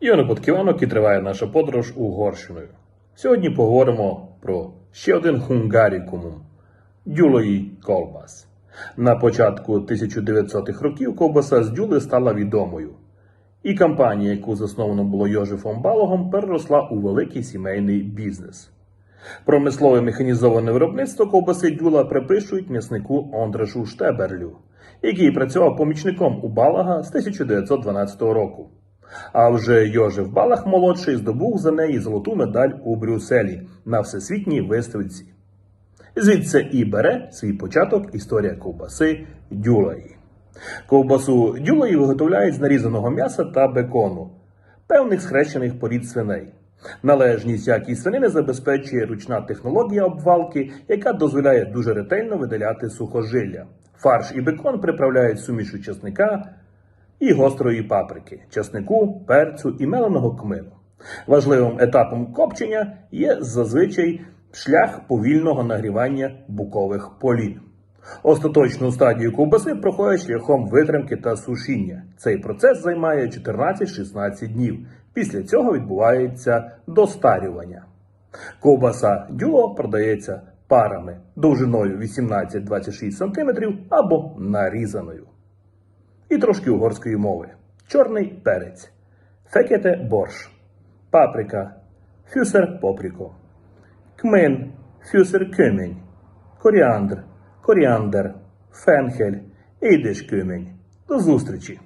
Івано Подківанок і триває наша подорож Угорщиною. Сьогодні поговоримо про ще один хунгарікумум дюлої колбас. На початку 1900-х років ковбаса з дюли стала відомою. І кампанія, яку засновано було Йожефом Балогом, переросла у великий сімейний бізнес. Промислове механізоване виробництво ковбаси дюла припишують м'яснику Ондрешу Штеберлю, який працював помічником у Балага з 1912 року. А вже Йожеф Балах молодший здобув за неї золоту медаль у Брюсселі на всесвітній виставці. Звідси і бере свій початок історія ковбаси дюлої. Ковбасу дюлої виготовляють з нарізаного м'яса та бекону, певних схрещених порід свиней. Належність якість свинини забезпечує ручна технологія обвалки, яка дозволяє дуже ретельно видаляти сухожилля. Фарш і бекон приправляють сумішу чесника і гострої паприки, часнику, перцю і меленого кмину. Важливим етапом копчення є зазвичай шлях повільного нагрівання букових полін. Остаточну стадію ковбаси проходять шляхом витримки та сушіння. Цей процес займає 14-16 днів. Після цього відбувається достарювання. Ковбаса дюло продається парами довжиною 18-26 см або нарізаною. І трошки угорської мови. Чорний перець, фекете борщ, паприка, фюсер попріко, кмин, фюсер кюмінь, коріандр, коріандр, фенхель, ідиш кюмінь. До зустрічі!